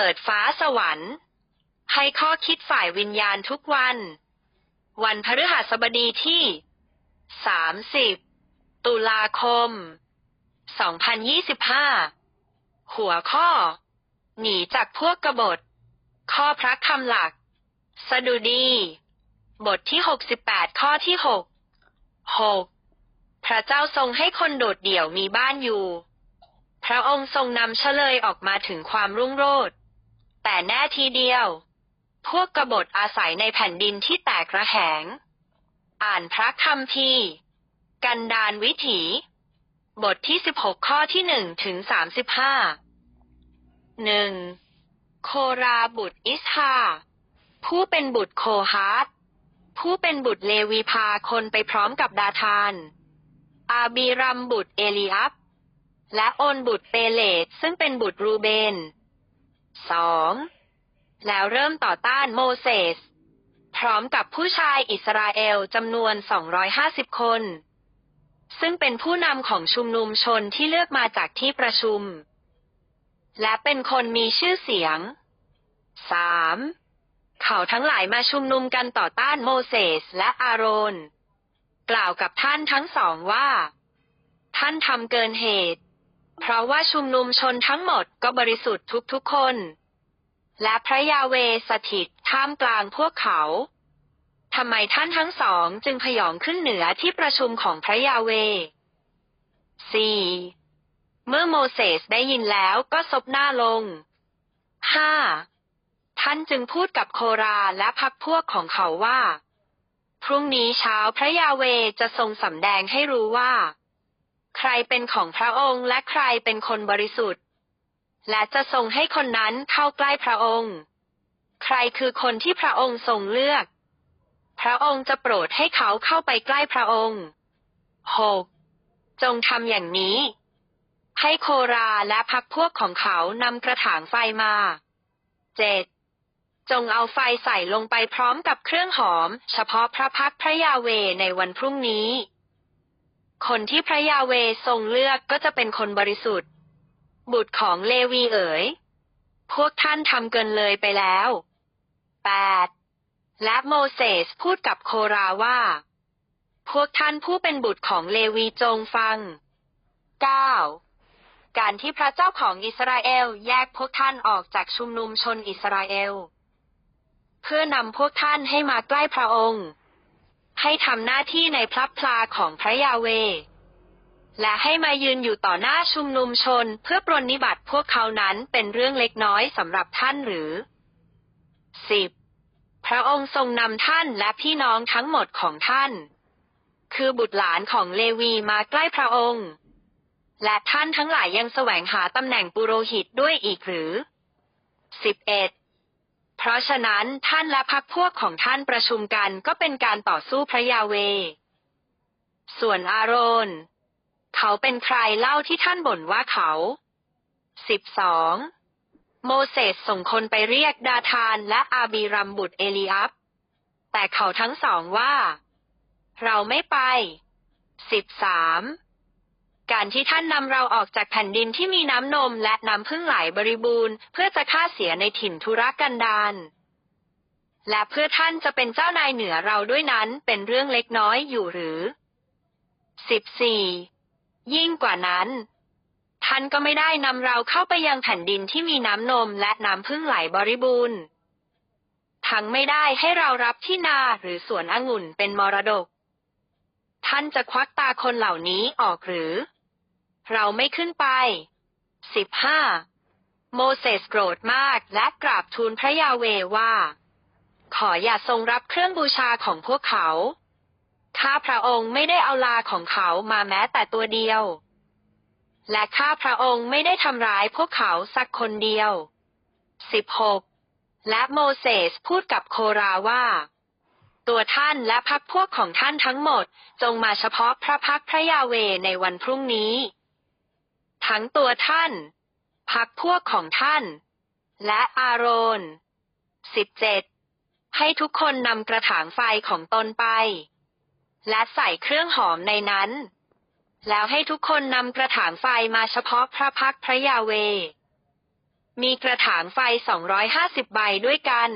เปิดฟ้าสวรรค์ ให้ข้อคิดฝ่ายวิญญาณทุกวัน วันพฤหัสบดีที่ 30 ตุลาคม 2025 หัวข้อ หนีจากพวกกบฏ ข้อพระคำหลัก สดุดี บทที่ 68 ข้อที่ 6 6. พระเจ้าทรงให้คนโดดเดี่ยวมีบ้านอยู่ พระองค์ทรงนำเฉลยออกมาถึงความรุ่งโรจน์ แต่แน่ทีเดียว พวกกบฏอาศัยในแผ่นดินที่แตกระแหง อ่านพระคัมภีกันดานวิถี บทที่ 16 ข้อที่ 1 ถึง 35 1. โคราบุตรอิสฮาผู้เป็นบุตรโคฮาตผู้เป็นบุตรเลวีพาคนไปพร้อมกับดาธาน อาบีรัมบุตรเอลีอับและโอนบุตรเปเลตซึ่งเป็นบุตรรูเบน 2. แล้วเริ่มต่อต้านโมเสส พร้อมกับผู้ชายอิสราเอลจำนวน 250 คน ซึ่งเป็นผู้นำของชุมนุมชนที่เลือกมาจากที่ประชุม และเป็นคนมีชื่อเสียง 3. เขาทั้งหลายมาชุมนุมกันต่อต้านโมเสสและอาโรน กล่าวกับท่านทั้งสองว่า ท่านทำเกินเหตุ เพราะว่าชุมนุมชนทั้งหมดก็บริสุทธิ์ทุกๆคน และพระยาเวสถิตท่ามกลางพวกเขาทำไมท่านทั้งสองจึงพยองขึ้นเหนือที่ประชุมของพระยาเว 4. เมื่อโมเสสได้ยินแล้วก็ซบหน้าลง 5. ท่านจึงพูดกับโคราและพักพวกของเขาว่า พรุ่งนี้เช้าพระยาเวจะทรงสำแดงให้รู้ว่า ใครเป็นของพระองค์และใครเป็นคนบริสุทธิ์ และจะทรงให้คนนั้นเข้าใกล้พระองค์ ใครคือคนที่พระองค์ทรงเลือก พระองค์จะโปรดให้เขาเข้าไปใกล้พระองค์ 6. จงทำอย่างนี้ ให้โคราและพักพวกของเขานำกระถางไฟมา 7. จงเอาไฟใส่ลงไปพร้อมกับเครื่องหอม เฉพาะพระพักพระยาเวในวันพรุ่งนี้ คนที่พระยาเวทรงเลือกก็จะเป็นคนบริสุทธิ์ บุตรของเลวีเอ๋ย พวกท่านทำเกินเลยไปแล้ว 8. และโมเสสพูดกับโคราว่า พวกท่านผู้เป็นบุตรของเลวีจงฟัง 9. การที่พระเจ้าของอิสราเอลแยกพวกท่านออกจากชุมนุมชนอิสราเอล เพื่อนำพวกท่านให้มาใกล้พระองค์ ให้ทำหน้าที่ในพลับพลาของพระยาเว และให้มายืนอยู่ต่อหน้าชุมนุมชนเพื่อปรนนิบัติพวกเขานั้นเป็นเรื่องเล็กน้อยสำหรับท่านหรือ 10. พระองค์ทรงนำท่านและพี่น้องทั้งหมดของท่าน คือบุตรหลานของเลวีมาใกล้พระองค์ และท่านทั้งหลายยังแสวงหาตำแหน่งปุโรหิตด้วยอีกหรือ 11. เพราะฉะนั้นท่านและพักพวกของท่านประชุมกันก็เป็นการต่อสู้พระยาเว ส่วนอาโรน เขาเป็นใครเล่าที่ท่านบ่นว่าเขา 12. โมเสสส่งคนไปเรียกดาธานและอาบีรัมบุตรเอลีอับแต่เขาทั้งสองว่า เราไม่ไป 13. การที่ท่านนำเราออกจากแผ่นดินที่มีน้ำนมและน้ำพึ่งไหลบริบูรณ์ เพื่อจะฆ่าเสียในถิ่นทุรกันดารและเพื่อท่านจะเป็นเจ้านายเหนือเราด้วยนั้นเป็นเรื่องเล็กน้อยอยู่หรือ 14. ยิ่งกว่านั้น ท่านก็ไม่ได้นำเราเข้าไปยังแผ่นดินที่มีน้ำนมและน้ำพึ่งไหลบริบูรณ์ ทั้งไม่ได้ให้เรารับที่นาหรือสวนองุ่นเป็นมรดก ท่านจะควักตาคนเหล่านี้ออกหรือ เราไม่ขึ้นไป 15. โมเสสโกรธมากและกราบทูลพระยาเวว่า ขออย่าทรงรับเครื่องบูชาของพวกเขา ข้าพระองค์ไม่ได้เอาลาของเขามาแม้แต่ตัวเดียว และข้าพระองค์ไม่ได้ทำร้ายพวกเขาสักคนเดียว 16. และโมเสสพูดกับโคราว่า ตัวท่านและพักพวกของท่านทั้งหมดจงมาเฉพาะพระพักพระยาเวในวันพรุ่งนี้ ทั้งตัวท่าน พักพวกของท่าน และอาโรน 17. ให้ทุกคนนำกระถางไฟของตนไป และใส่เครื่องหอมในนั้น แล้วให้ทุกคนนำกระถางไฟมาเฉพาะพระพักพระยาเว มีกระถางไฟ250ใบด้วยกัน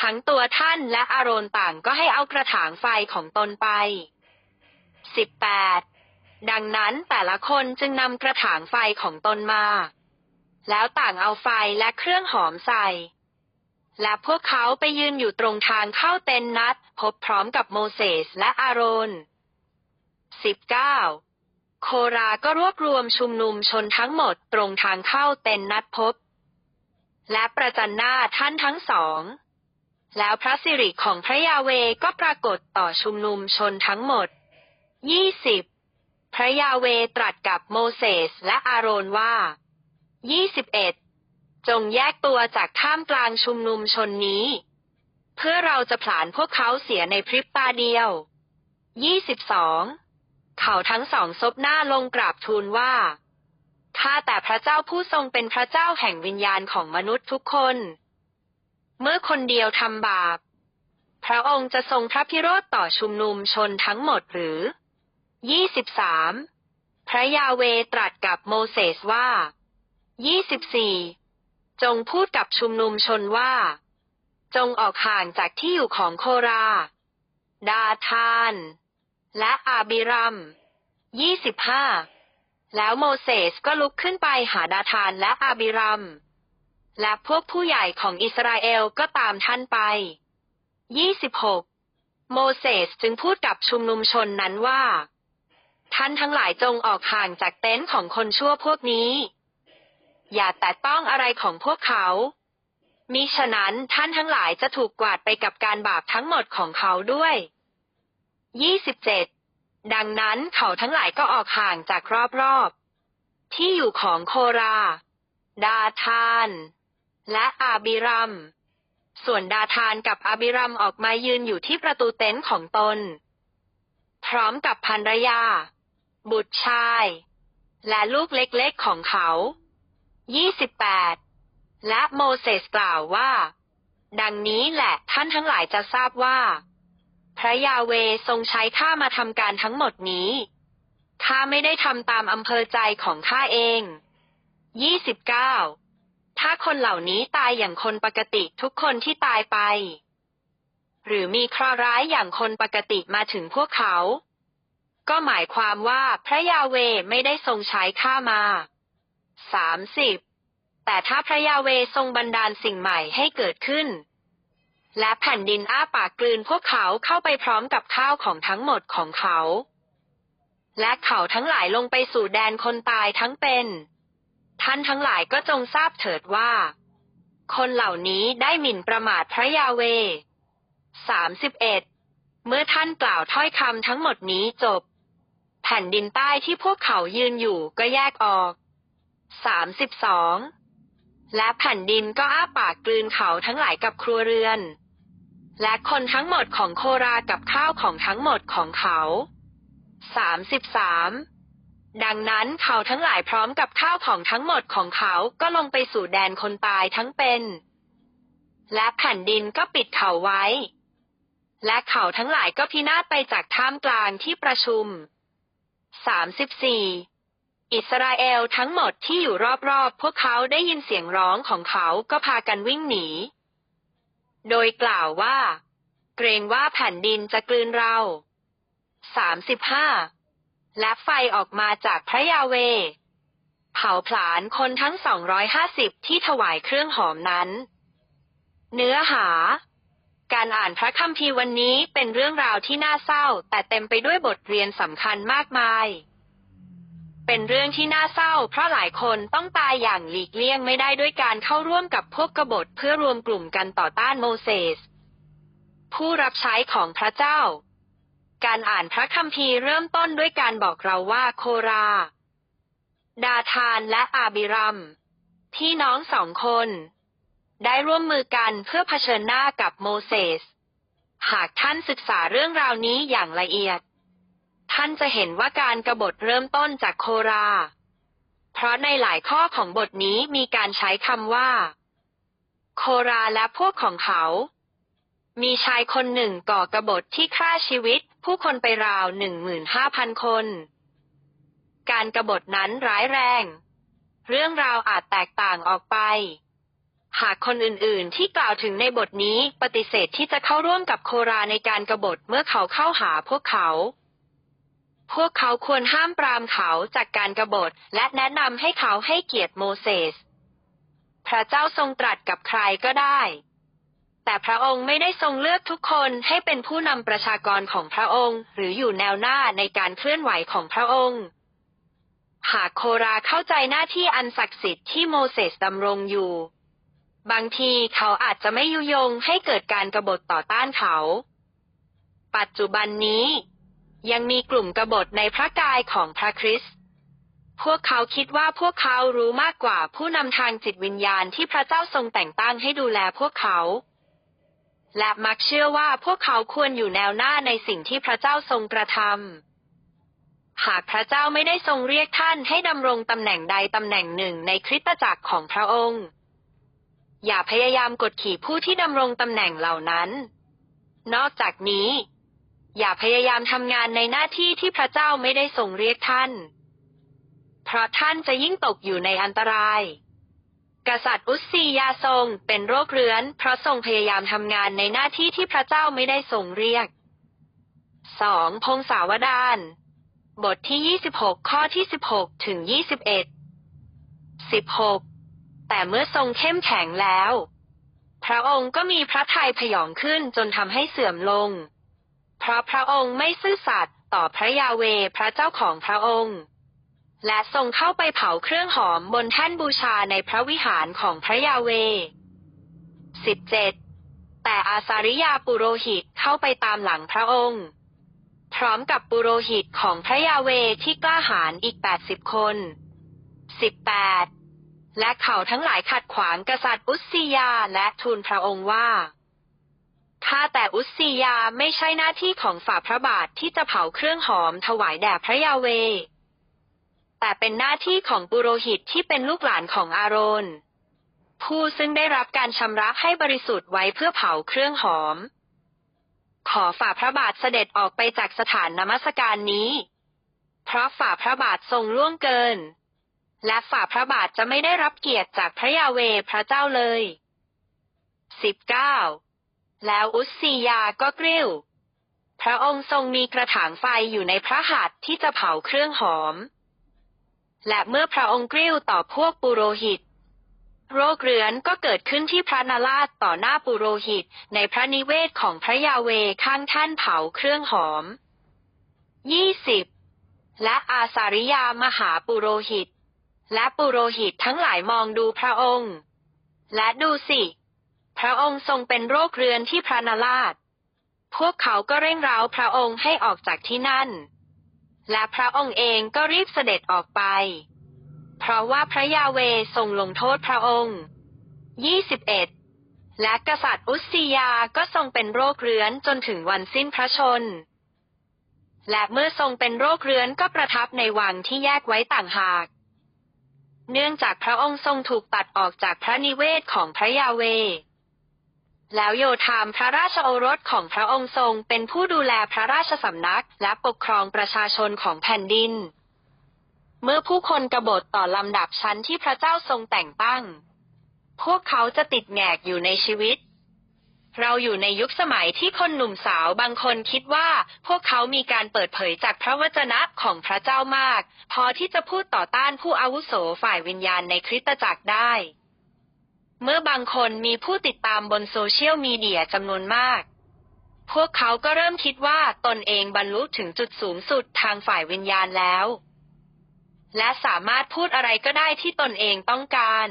ทั้งตัวท่านและอาโรนต่างก็ให้เอากระถางไฟของตนไป 18. ดั ดังนั้นแต่ละคนจึงนำกระถางไฟของตนมา แล้วต่างเอาไฟและเครื่องหอมใส่ และพวกเขาไปยืนอยู่ตรงทางเข้าเต็นนัด พบพร้อมกับโมเสสและอาโรน 19. โคราก็รวบรวมชุมนุมชนทั้งหมดตรงทางเข้าเต็นนัดพบ และประจันหน้าท่านทั้งสอง แล้วพระสิริของพระยาเวก็ปรากฏต่อชุมนุมชนทั้งหมด 20. พระยาเวตรัสกับโมเสสและอาโรนว่า 21. จงแยกตัวจากท่ามกลางชุมนุมชนนี้ เพื่อเราจะผลาญพวกเขาเสียในพริบตาเดียว 22. เขาทั้งสองซบหน้าลงกราบทูลว่า ข้าแต่พระเจ้าผู้ทรงเป็นพระเจ้าแห่งวิญญาณของมนุษย์ทุกคน เมื่อคนเดียวทำบาป พระองค์จะทรงพระพิโรธต่อชุมนุมชนทั้งหมดหรือ 23. พระยาเวตรัสกับโมเสสว่า 24. จงพูดกับชุมนุมชนว่า จงออกห่างจากที่อยู่ของโครา ดาทาน และอาบิรัม 25. แล้วโมเสสก็ลุกขึ้นไปหาดาทานและอาบิรัม และพวกผู้ใหญ่ของอิสราเอลก็ตามท่านไป 26. โมเสสจึงพูดกับชุมนุมชนนั้นว่า ท่านทั้งหลายจงออกห่างจากเต็นท์ของคนชั่วพวกนี้ อย่าแตะต้องอะไรของพวกเขามิฉะนั้นท่านทั้งหลายจะถูกกวาดไปกับการบาปทั้งหมดของเขาด้วย 27. ดังนั้นเขาทั้งหลายก็ออกห่างจากรอบๆ ที่อยู่ของโครา ดาทาน และอาบิรัม ส่วนดาทานกับอาบิรัมออกมายืนอยู่ที่ประตูเต็นท์ของตน พร้อมกับภรรยา บุตรชาย และลูกเล็กๆของเขา 28. และโมเสสกล่าวว่า ดังนี้แหละท่านทั้งหลายจะทราบว่า พระยาเวทรงใช้ข้ามาทำการทั้งหมดนี้ข้าไม่ได้ทำตามอำเภอใจของข้าเอง 29. ถ้าคนเหล่านี้ตายอย่างคนปกติทุกคนที่ตายไป หรือมีคราร้ายอย่างคนปกติมาถึงพวกเขา ก็หมายความว่าพระยาเวไม่ได้ทรงใช้ข้ามา 30. แต่ถ้าพระยาเวทรงบันดาลสิ่งใหม่ให้เกิดขึ้น และแผ่นดินอ้าปากกลืนพวกเขาเข้าไปพร้อมกับข้าวของทั้งหมดของเขา และเขาทั้งหลายลงไปสู่แดนคนตายทั้งเป็น ท่านทั้งหลายก็จงทราบเถิดว่า คนเหล่านี้ได้หมิ่นประมาทพระยาเว 31. เอ็ดเมื่อท่านกล่าวถ้อยคำทั้งหมดนี้จบ ผ่นดินใต้ที่พวกเขายืนอยู่ก็แยกออก 32. และแผ่นดินก็อ้าปากกลืนเขาทั้งหลายกับครัวเรือน และคนทั้งหมดของโครากับข้าวของทั้งหมดของเขา 33. ดังนั้นเขาทั้งหลายพร้อมกับข้าวของทั้งหมดของเขาก็ลงไปสู่แดนคนตายทั้งเป็น และแผ่นดินก็ปิดเขาไว้ และเขาทั้งหลายก็พินาศไปจากท่ามกลางที่ประชุม 34. อิสราเอลทั้งหมดที่อยู่รอบๆ พวกเขาได้ยินเสียงร้องของเขาก็พากันวิ่งหนี โดยกล่าวว่า เกรงว่าแผ่นดินจะกลืนเรา 35. และไฟออกมาจากพระยาเว เผาผลาญคนทั้ง 250 ที่ถวายเครื่องหอมนั้น เนื้อหา การอ่านพระคัมภีร์วันนี้เป็นเรื่องราวที่น่าเศร้า แต่เต็มไปด้วยบทเรียนสำคัญมากมาย เป็นเรื่องที่น่าเศร้า เพราะหลายคนต้องตายอย่างหลีกเลี่ยงไม่ได้ด้วยการเข้าร่วมกับพวกกบฏเพื่อรวมกลุ่มกันต่อต้านโมเสส ผู้รับใช้ของพระเจ้า การอ่านพระคัมภีร์เริ่มต้นด้วยการบอกเราว่าโครา ดาทานและอาบิรัมพี่น้องสองคน ได้ร่วมมือกันเพื่อเผชิญหน้ากับโมเสส หากท่านศึกษาเรื่องราวนี้อย่างละเอียด ท่านจะเห็นว่าการกรบฏเริ่มต้นจากโครา เพราะในหลายข้อของบทนี้มีการใช้คำว่า โคราและพวกของเขา มีชายคนหนึ่งก่อกรบฏที่ฆ่าชีวิต ผู้คนไปราวหนึ่งหมื่นห้าพันคน การกรบฏนั้นร้ายแรง เรื่องราวอาจแตกต่างออกไป หากคนอื่นๆ ที่กล่าวถึงในบทนี้ปฏิเสธที่จะเข้าร่วมกับโคราในการกรบฏเมื่อเขาเข้าหาพวกเขา พวกเขาควรห้ามปรามเขาจากการกรบฏและแนะนำให้เขาให้เกียรติโมเสส พระเจ้าทรงตรัสกับใครก็ได้ แต่พระองค์ไม่ได้ทรงเลือกทุกคนให้เป็นผู้นำประชากรของพระองค์ หรืออยู่แนวหน้าในการเคลื่อนไหวของพระองค์หากโคราเข้าใจหน้าที่อันศักดิ์สิทธิ์ที่โมเสสดำรงอยู่ บางทีเขาอาจจะไม่ยุยงให้เกิดการกรบฏต่อต้านเขา ปัจจุบันนี้ ยังมีกลุ่มกบฏในพระกายของพระคริสต์พวกเขาคิดว่าพวกเขารู้มากกว่าผู้นำทางจิตวิญญาณที่พระเจ้าทรงแต่งตั้งให้ดูแลพวกเขา และมักเชื่อว่าพวกเขาควรอยู่แนวหน้าในสิ่งที่พระเจ้าทรงกระทำหากพระเจ้าไม่ได้ทรงเรียกท่านให้ดำรงตำแหน่งใดตำแหน่งหนึ่งในคริสตจักรของพระองค์ อย่าพยายามกดขี่ผู้ที่ดำรงตำแหน่งเหล่านั้น นอกจากนี้ อย่าพยายามทำงานในหน้าที่ที่พระเจ้าไม่ได้ทรงเรียกท่าน เพราะท่านจะยิ่งตกอยู่ในอันตราย กษัตริย์อุสซียาทรงเป็นโรคเรื้อน เพราะทรงพยายามทำงานในหน้าที่ที่พระเจ้าไม่ได้ทรงเรียก 2. พงศาวดารบทที่ 26 ข้อที่ 16 ถึง 21 16 แต่เมื่อทรงเข้มแข็งแล้ว พระองค์ก็มีพระทัยพยองขึ้นจนทำให้เสื่อมลง เพราะพระองค์ไม่ซื่อสัตย์ต่อพระยาเวพระเจ้าของพระองค์ และทรงเข้าไปเผาเครื่องหอมบนแท่นบูชาในพระวิหารของพระยาเว 17 แต่อาซาริยาปุโรหิตเข้าไปตามหลังพระองค์ พร้อมกับปุโรหิตของพระยาเวที่กล้าหาญอีก 80 คน 18 และเขาทั้งหลายขัดขวางกษัตริย์อุสซียาและทูลพระองค์ว่าถ้าแต่อุสซียาไม่ใช่หน้าที่ของฝ่าพระบาทที่จะเผาเครื่องหอมถวายแด่พระยาเว แต่เป็นหน้าที่ของปุโรหิตที่เป็นลูกหลานของอาโรน ผู้ซึ่งได้รับการชำระให้บริสุทธิ์ไว้เพื่อเผาเครื่องหอม ขอฝ่าพระบาทเสด็จออกไปจากสถานนมัสการนี้ เพราะฝ่าพระบาททรงล่วงเกิน และฝ่าพระบาทจะไม่ได้รับเกียรติจากพระยาเวพระเจ้าเลย 19. แล้วอุสซียาก็กริ้ว พระองค์ทรงมีกระถางไฟอยู่ในพระหัตถ์ที่จะเผาเครื่องหอม และเมื่อพระองค์กริ้วต่อพวกปุโรหิต โรคเรื้อนก็เกิดขึ้นที่พระนาราชต่อหน้าปุโรหิตในพระนิเวศของพระยาเวข้างท่านเผาเครื่องหอม 20. และอาสาริยามหาปุโรหิต และปุโรหิตทั้งหลายมองดูพระองค์ และดูสิ พระองค์ทรงเป็นโรคเรื้อนที่พระนาราช พวกเขาก็เร่งเร้าพระองค์ให้ออกจากที่นั่น และพระองค์เองก็รีบเสด็จออกไป เพราะว่าพระยาเวทรงลงโทษพระองค์ 21 และกษัตริย์อุสซียาก็ทรงเป็นโรคเรื้อนจนถึงวันสิ้นพระชน และเมื่อทรงเป็นโรคเรื้อนก็ประทับในวังที่แยกไว้ต่างหาก เนื่องจากพระองค์ทรงถูกตัดออกจากพระนิเวศของพระยาเว แล้วโยธามพระราชโอรสของพระองค์ทรงเป็นผู้ดูแลพระราชสำนักและปกครองประชาชนของแผ่นดิน เมื่อผู้คนกบฏต่อลำดับชั้นที่พระเจ้าทรงแต่งตั้ง พวกเขาจะติดแงกอยู่ในชีวิต เราอยู่ในยุคสมัยที่คนหนุ่มสาวบางคนคิดว่า พวกเขามีการเปิดเผยจากพระวจนะของพระเจ้ามาก พอที่จะพูดต่อต้านผู้อาวุโสฝ่ายวิญญาณในคริสตจักรได้ เมื่อบางคนมีผู้ติดตามบนโซเชียลมีเดียจำนวนมาก พวกเขาก็เริ่มคิดว่าตนเองบรรลุถึงจุดสูงสุดทางฝ่ายวิญญาณแล้ว และสามารถพูดอะไรก็ได้ที่ตนเองต้องการ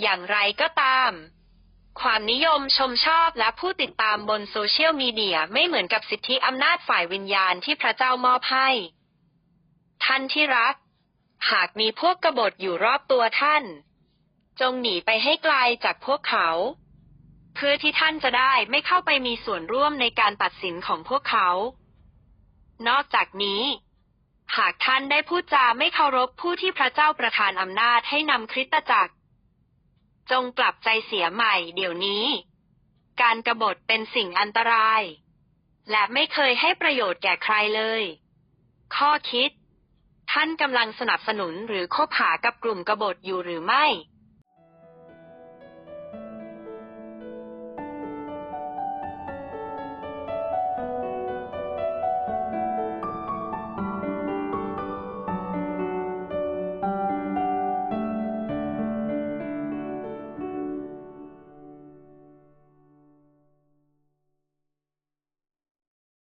อย่างไรก็ตาม ความนิยมชมชอบและผู้ติดตามบนโซเชียลมีเดียไม่เหมือนกับสิทธิอำนาจฝ่ายวิญญาณที่พระเจ้ามอบให้ ท่านที่รัก หากมีพวกกบฏอยู่รอบตัวท่าน จงหนีไปให้ไกลจากพวกเขา เพื่อที่ท่านจะได้ไม่เข้าไปมีส่วนร่วมในการตัดสินของพวกเขา นอกจากนี้ หากท่านได้พูดจาไม่เคารพผู้ที่พระเจ้าประทานอำนาจให้นำคริสตจักร จงกลับใจเสียใหม่เดี๋ยวนี้ การกบฏเป็นสิ่งอันตราย และไม่เคยให้ประโยชน์แก่ใครเลย ข้อคิด ท่านกำลังสนับสนุนหรือคบหากับกลุ่มกบฏอยู่หรือไม่